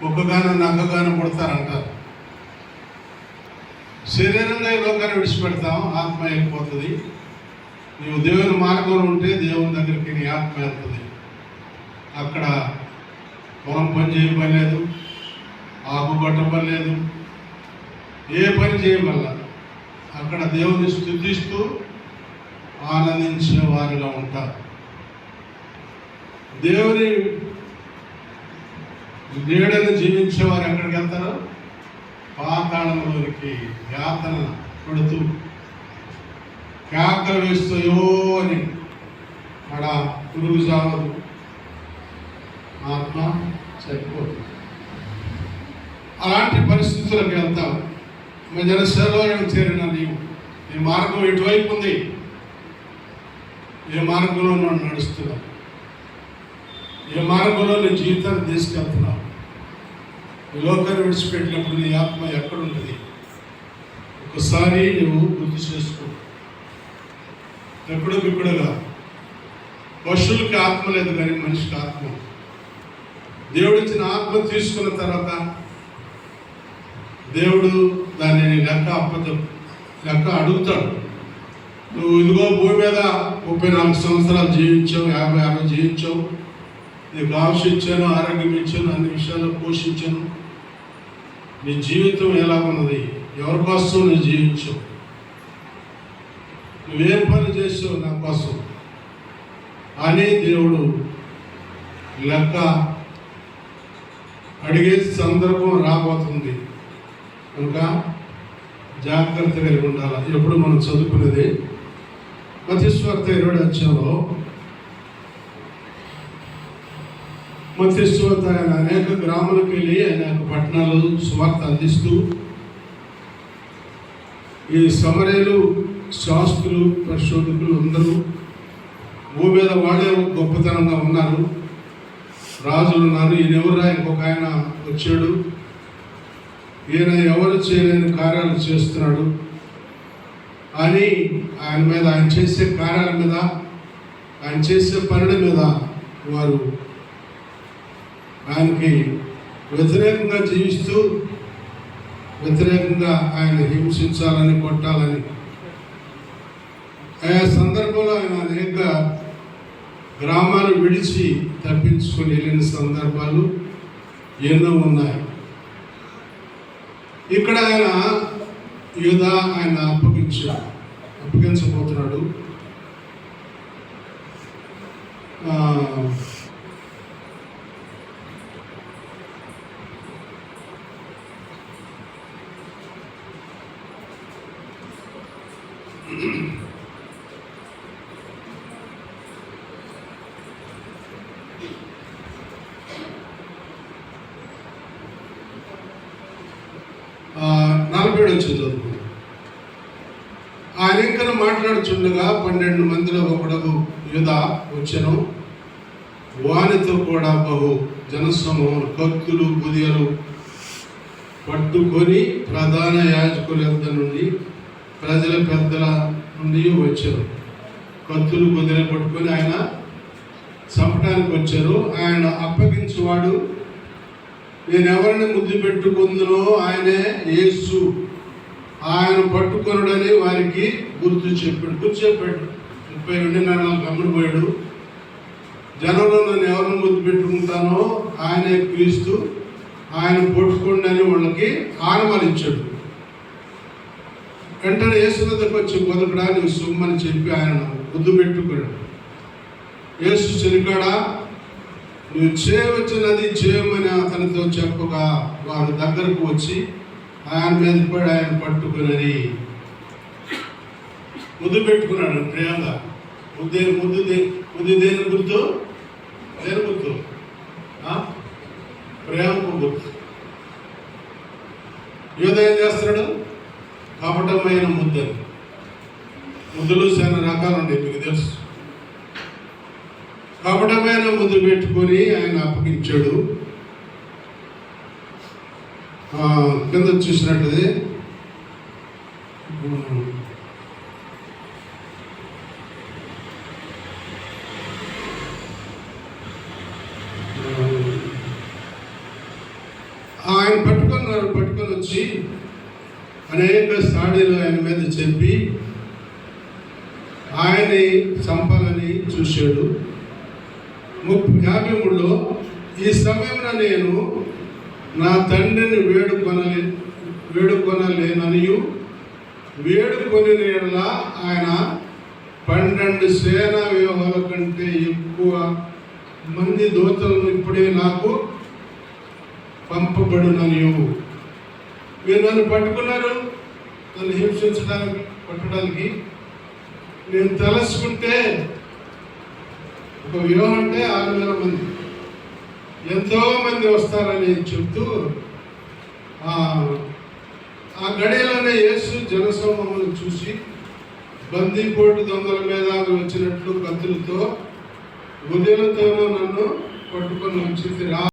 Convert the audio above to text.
కుక్కగాను నక్కగాను పుడతారంటారు. శరీరంగా ఈ లోకాన్ని విడిచిపెడతాం ఆత్మ వెళ్ళిపోతుంది నీవు దేవుని మార్గంలో ఉంటే దేవుని దగ్గరికి నీ ఆత్మ వెళ్తుంది. అక్కడ పొలం పని చేయబడలేదు ఆకు పట్టబడి లేదు ఏ పని చేయబల్ల. అక్కడ దేవుని స్థుతిస్తూ ఆనందించే వారిగా ఉంటారు. దేవుని నీడను జీవించేవారు ఎక్కడికి వెళ్తారు? పాతాళంలోనికి యాతన పడుతూ కేకలు వేస్తాయో అని అక్కడ పురుగు సాగదు ఆత్మ చనిపోతుంది అలాంటి పరిస్థితులకు వెళ్తాం. మీ జనసేనలో చేరిన నీవు? ఈ మార్గం ఎటువైపు ఉంది. ఏ మార్గంలో నన్ను నడుస్తున్నావు? ఏ మార్గంలో నీ జీవితాన్ని తీసుకెళ్తున్నావు? ఈ లోకాన్ని విడిచిపెట్టినప్పుడు నీ ఆత్మ ఎక్కడుంటుంది? ఒకసారి నువ్వు గుర్తు చేసుకో. ఎప్పుడు ఇప్పుడుగా పశువులకి ఆత్మ లేదు కానీ మనిషికి ఆత్మ. దేవుడు ఇచ్చిన ఆత్మ తీసుకున్న తర్వాత దేవుడు దానిని లెక్క అప్పచె లెక్క అడుగుతాడు. నువ్వు ఇదిగో భూమి మీద ముప్పై నాలుగు సంవత్సరాలు జీవించావు యాభై యాభై జీవించావు. నీకు ఆశ ఇచ్చాను ఆరోగ్యం ఇచ్చాను అన్ని విషయాలు పోషించాను. నీ జీవితం ఎలా ఉన్నది? ఎవరి కోసం నువ్వు జీవించావు? నువ్వేం పని చేసావు నా కోసం? అని దేవుడు లెక్క అడిగే సందర్భం రాబోతుంది. కనుక జాగ్రత్త కలిగి ఉండాలి? ఎప్పుడు మనం చదువుకునేది మతిస్వార్థ ఇరవై వచ్చంలో మతిస్వార్త ఆయన అనేక గ్రామాలకు వెళ్ళి అనేక పట్టణాలు సువార్త అందిస్తూ ఈ సమరయులు శాస్త్రులు పరిశోధకులు అందరూ భూమి మీద వాడే గొప్పతనంగా ఉన్నారు. రాజులు ఉన్నారు. ఈయన ఎవరురా ఇంకొక ఆయన వచ్చాడు. ఈయన ఎవరు చేయలేని కార్యాలు చేస్తున్నాడు. అని ఆయన మీద ఆయన చేసే కార్యాల మీద ఆయన చేసే పనుల మీద వారు ఆయనకి వ్యతిరేకంగా జీవిస్తూ వ్యతిరేకంగా ఆయన హింసించాలని కొట్టాలని. ఆయా సందర్భంలో ఆయన అనేక గ్రామాలు విడిచి తప్పించుకొని వెళ్ళిన సందర్భాలు ఎన్నో ఉన్నాయి. ఇక్కడ ఆయన యుధ ఆయన అప్పగించాడు అప్పగించబోతున్నాడు. నలభై ఏడు వచ్చింది ఆయన ఇంకా మాట్లాడుచుండగా పన్నెండు మందిలో ఒకడకు యుధ వచ్చను. వానితో కూడా బహు జనసమూహం కత్తులు బుదియలు పట్టుకొని ప్రధాన యాజకుల నుండి ప్రజల పెద్దల నుండి వచ్చారు. కత్తులు బుదియలు పట్టుకొని ఆయన చంపడానికి వచ్చారు. ఆయన అప్పగించేవాడు నేను ఎవరిని ముద్దు పెట్టుకుందునో ఆయనే యేసు. ఆయన పట్టుకొనుడని వారికి గుర్తు చెప్పాడు. గుర్తు చెప్పాడు. ముప్పై రెండున్నర గమ్ముడు పోయాడు. జనంలో నన్ను ఎవరిని ముద్దు పెట్టుకుంటానో ఆయనే క్రీస్తు. ఆయన పట్టుకోండి అని వాళ్ళకి ఆనమాలించాడు వెంటనే యేసు దగ్గరకు వచ్చి మొదటడా నువ్వు సొమ్మని చెప్పి ఆయన ముద్దు పెట్టుకున్నాడు. యేసు చెలికాడా నువ్వు చేయవచ్చినది చేయమని అతనితో చెప్పగా వారి దగ్గరకు వచ్చి ఆయన మీద పడి ఆయన పట్టుకుని ముద్దు పెట్టుకున్నాడు ప్రేమగా ముద్దే ముద్దు ముద్దు దేని గుర్తు? దేని గుర్తు? ప్రేమకు గుర్తు. యోధ ఏం చేస్తున్నాడు? కపటమైన ముద్దలు ముద్దులు చాలా రకాలు ఉన్నాయి మీకు తెలుసు. కపటమైన ముద్దు పెట్టుకొని ఆయన అప్పగించాడు. కింద చూసినట్టుది ఆయన పట్టుకున్నారు పట్టుకొని వచ్చి అనేక సాడీలు ఆయన మీద చెప్పి ఆయన్ని చంపాలని చూశాడు. ముప్పై యాభై మూడులో ఈ సమయంలో నేను నా తండ్రిని వేడుకొనలే వేడుకొనలేననియు. వేడుకొని నేడలా ఆయన పన్నెండు సేనా వ్యూహాల కంటే ఎక్కువ మంది దూతలను ఇప్పుడే నాకు పంపబడుననియు. మీరు నన్ను పట్టుకున్నారు? నన్ను హింసించడానికి పట్టడానికి. నేను తలసుకుంటే ఒక వ్యూహం అంటే ఆరు వేల మంది. ఎంతో మంది వస్తారని చెప్తూ ఆ ఆ గడియలోనే యేసు జనసమూహం చూసి బందీపోటు దొంగల మీద వచ్చినట్లు కత్తులతో ఉదయంతోనూ నన్ను పట్టుకొని వచ్చింది రా